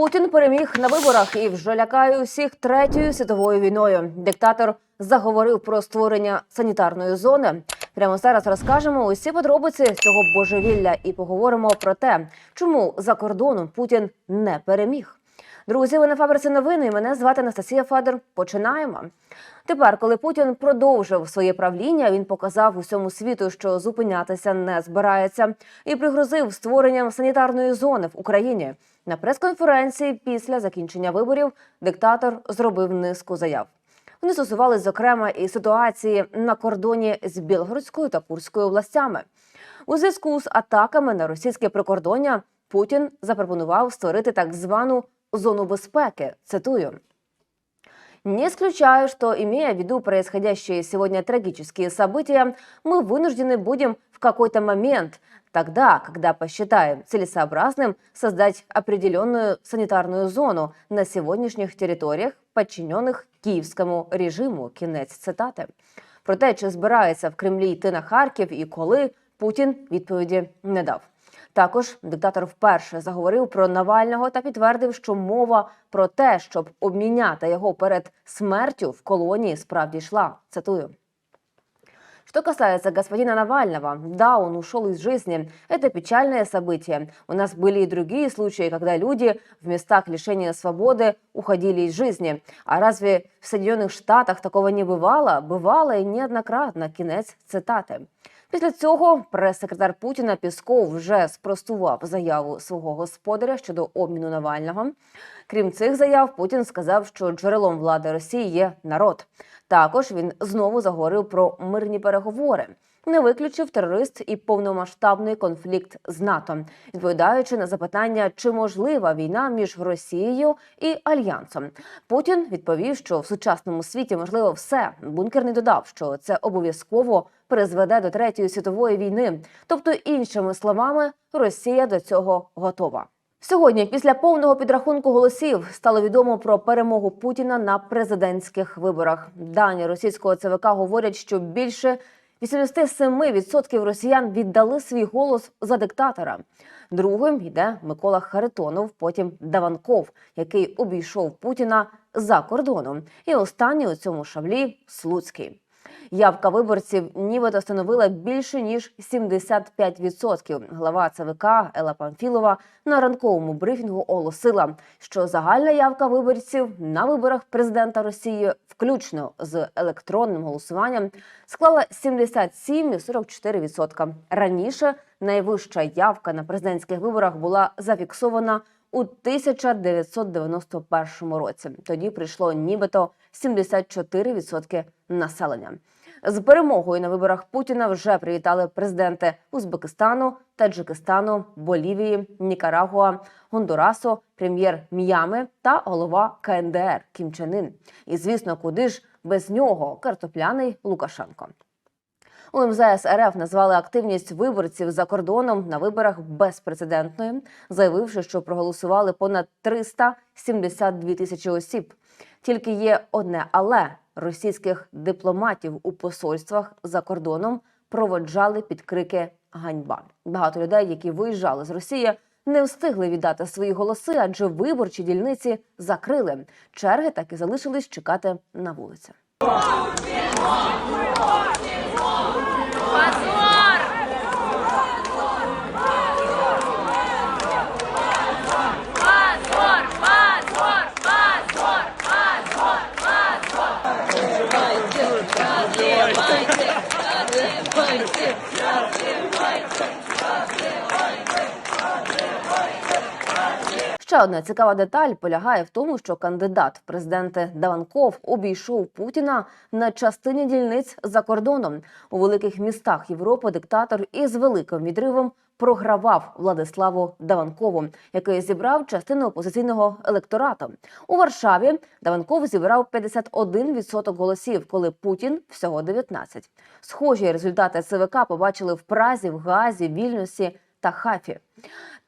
Путін переміг на виборах і вже лякає усіх третьою світовою війною. Диктатор заговорив про створення санітарної зони. Прямо зараз розкажемо усі подробиці цього божевілля і поговоримо про те, чому за кордоном Путін не переміг. Друзі, ви на фабриці новини. Мене звати Анастасія Федор. Починаємо. Тепер, коли Путін продовжив своє правління, він показав усьому світу, що зупинятися не збирається, і пригрозив створенням санітарної зони в Україні. На прес-конференції після закінчення виборів диктатор зробив низку заяв. Вони стосувались, зокрема, і ситуації на кордоні з Білгородською та Курською областями. У зв'язку з атаками на російське прикордоння Путін запропонував створити так звану зону безпеки. Цитую. Не исключаю, что, имея в виду происходящие сегодня трагические события, мы вынуждены будем в какой-то момент, тогда, когда посчитаем целесообразным, создать определенную санитарную зону на сегодняшних территориях, подчиненных київському режиму. Кінець цитати. Про те, чи збирається в Кремлі йти на Харків і коли Путін відповіді не дав. Також диктатор вперше заговорив про Навального та підтвердив, що мова про те, щоб обміняти його перед смертю в колонії, справді йшла. Цитую. Что касается господина Навального, да, он ушел из жизни. Это печальное событие. У нас были и другие случаи, когда люди в местах лишения свободы уходили из жизни. А разве в Соединенных Штатах такого не бывало? Бывало и неоднократно. Кінець цитати. Після цього прес-секретар Путіна Пісков вже спростував заяву свого господаря щодо обміну Навального. Крім цих заяв, Путін сказав, що джерелом влади Росії є народ. Також він знову заговорив про мирні переговори. Не виключив терорист і повномасштабний конфлікт з НАТО, відповідаючи на запитання, чи можлива війна між Росією і Альянсом. Путін відповів, що в сучасному світі можливо все. Бункер не додав, що це обов'язково призведе до третьої світової війни. Тобто, іншими словами, Росія до цього готова. Сьогодні, після повного підрахунку голосів, стало відомо про перемогу Путіна на президентських виборах. Дані російського ЦВК говорять, що більше 87% росіян віддали свій голос за диктатора. Другим йде Микола Харитонов, потім Даванков, який обійшов Путіна за кордоном. І останній у цьому шаблі Слуцький. Явка виборців нібито становила більше ніж 75%. Глава ЦВК Ела Памфілова на ранковому брифінгу оголосила, що загальна явка виборців на виборах президента Росії, включно з електронним голосуванням, склала 77,44%. Раніше найвища явка на президентських виборах була зафіксована у 1991 році. Тоді прийшло нібито 74% населення. З перемогою на виборах Путіна вже привітали президенти Узбекистану, Таджикистану, Болівії, Нікарагуа, Гондурасу, прем'єр М'ями та голова КНДР Кім Чен Ін. І звісно, куди ж без нього картопляний Лукашенко. У МЗС РФ назвали активність виборців за кордоном на виборах безпрецедентною, заявивши, що проголосували понад 372 тисячі осіб. Тільки є одне але російських дипломатів у посольствах за кордоном проводжали під крики ганьба. Багато людей, які виїжджали з Росії, не встигли віддати свої голоси, адже виборчі дільниці закрили. Черги так і залишились чекати на 进化，进化，进化，进化。Ще одна цікава деталь полягає в тому, що кандидат в президенти Даванков обійшов Путіна на частині дільниць за кордоном у великих містах Європи. Диктатор із великим відривом програвав Владиславу Даванкову, який зібрав частину опозиційного електорату. У Варшаві Даванков зібрав 51% голосів, коли Путін всього 19%. Схожі результати ЦВК побачили в Празі, в Газі, Вільнюсі та Хафі.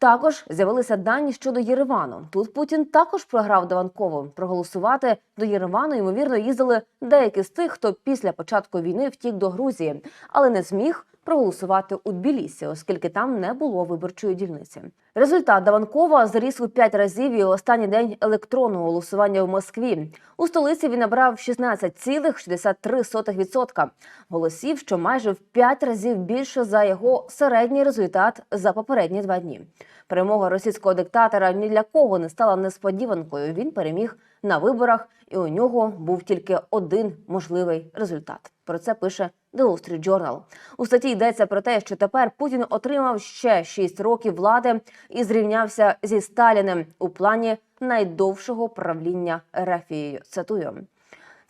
Також з'явилися дані щодо Єревану. Тут Путін також програв Даванкову. Проголосувати до Єревану ймовірно їздили деякі з тих, хто після початку війни втік до Грузії, але не зміг проголосувати у Тбілісі, оскільки там не було виборчої дільниці. Результат Даванкова зріс у п'ять разів і останній день електронного голосування в Москві. У столиці він набрав 16,63% голосів, що майже в п'ять разів більше за його середній результат за попередні два дні. Перемога російського диктатора ні для кого не стала несподіванкою. Він переміг на виборах, і у нього був тільки один можливий результат. Про це пише The Wall Street Journal. У статті йдеться про те, що тепер Путін отримав ще 6 років влади і зрівнявся зі Сталіним у плані найдовшого правління Рефією. Цитую.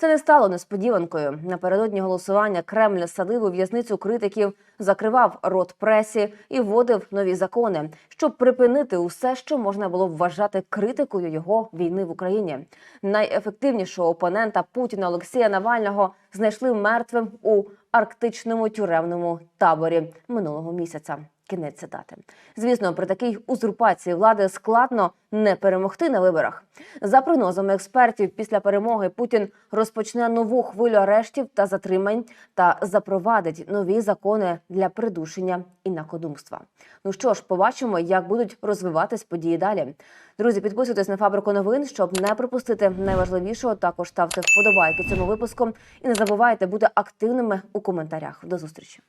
Це не стало несподіванкою. Напередодні голосування Кремль садив у в'язницю критиків, закривав рот пресі і вводив нові закони, щоб припинити усе, що можна було б вважати критикою його війни в Україні. Найефективнішого опонента Путіна Олексія Навального знайшли мертвим у арктичному тюремному таборі минулого місяця. Кінець цитати. Звісно, при такій узурпації влади складно не перемогти на виборах. За прогнозами експертів, після перемоги Путін розпочне нову хвилю арештів та затримань та запровадить нові закони для придушення інакодумства. Ну що ж, побачимо, як будуть розвиватись події далі. Друзі, підписуйтесь на фабрику новин, щоб не пропустити найважливішого. Також ставте вподобайки цьому випуску і не забувайте бути активними у коментарях. До зустрічі.